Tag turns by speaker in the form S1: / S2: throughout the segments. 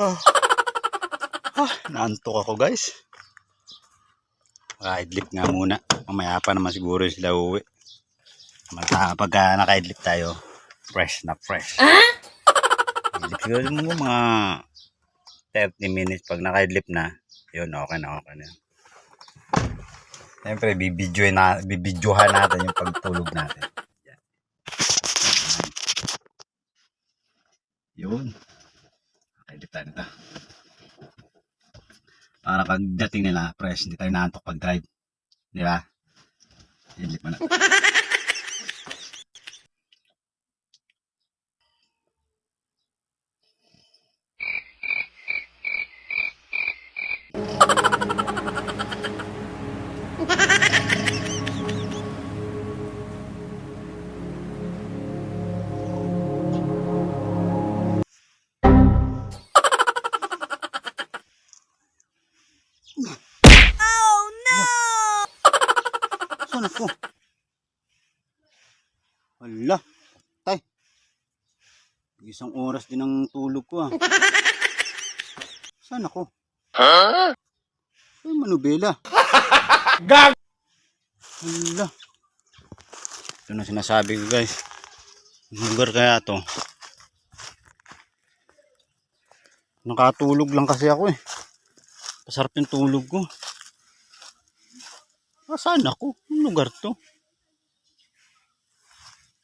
S1: Ah. Ah, naantok ako guys. Nakaidlip nga muna. Mamaya pa naman siguro sila uuwi. Mata, pagka nakaidlip tayo, fresh na fresh. Ah? Idlip mo mga 30 minutes pag nakaidlip na. Yun, okay na, okay na. Siyempre, bibidyohan na, bibidyohan natin yung pagtulog natin. Yun. Tayo nito. Para pagdating nila, fresh, hindi tayo naantok pag-drive. Di ba? Idlip mo na. Saan ako? Wala. Tay. Isang oras din ang tulog ko ah. Saan ako? Ha? Ay, manubela.
S2: Gag!
S1: Wala. Ito na sinasabi ko guys. Lugar kaya to. Nakatulog lang kasi ako eh. Pasarap yung tulog ko. Saan ako? Ang lugar to?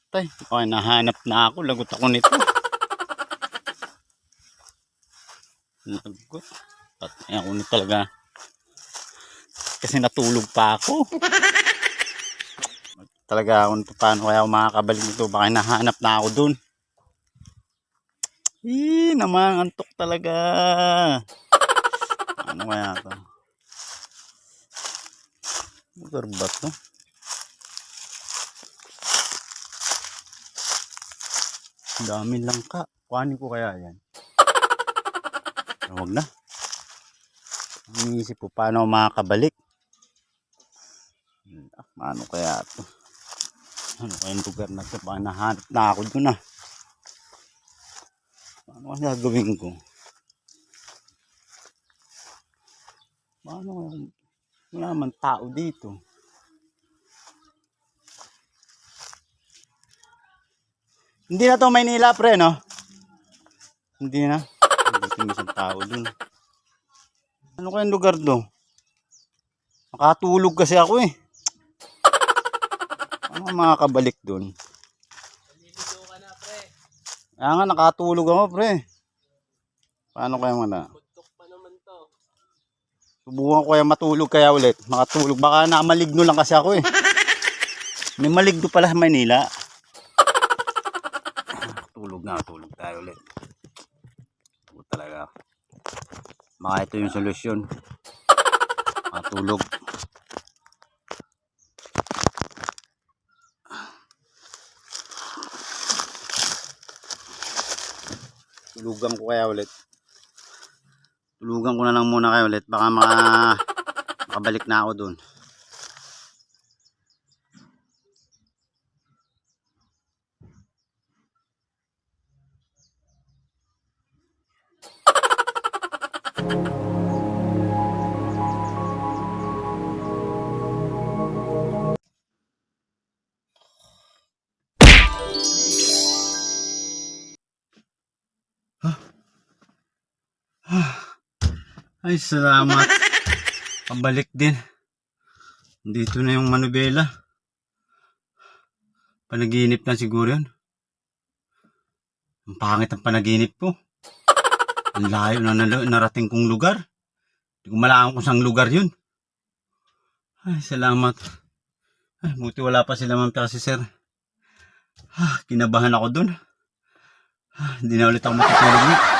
S1: Tay, okay, nahanap na ako. Lagot ako nito. Lagot. Patay ako nito talaga. Kasi natulog pa ako. talaga nito. Paano kaya ako makakabalik nito? Baka nahanap na ako dun. Eh, naman, antok talaga. Ano kaya to? Lugar ba to? Ang dami lang ka. Kuhanin ko kaya yan. Huwag na. Iniisip ko, paano makakabalik? Ah, Paano kaya to? Ano kaya yung lugar na to? Baka nahanap na ako dun ah. Paano kaya gagawin ko? Paano kaya? Wala naman tao dito. Hindi na to Maynila pre, no? Hindi na. Hindi tingin isang tao dun. Ano kayang lugar do? Makatulog kasi ako eh. Ano makakabalik dun?
S2: Naliligo ka na, pre.
S1: Kaya nga nakatulog ako pre. Paano kaya wala?
S2: Putok pa naman to.
S1: Subukan ko kaya matulog kaya ulit. Makatulog. Baka namaligno lang kasi ako eh. May maligno pala sa Manila. tulog na, tulog tayo ulit. Tulog talaga. Baka ito yung solusyon. Matulog. Tulugan ko kaya ulit. Tulugan ko na lang muna kayo ulit. Baka maka, makabalik na ako dun. Ay, salamat. Pabalik din. Dito na yung manubela. Panaginip na siguro yun. Ang pangit ang panaginip ko. Ang layo na narating kong lugar. Hindi ko malaman kung saan lugar yun. Ay, salamat. Ay, buti wala pa sila ma'am kasi sir. Ah, kinabahan ako dun. Ah, hindi na ulit ako matutulog.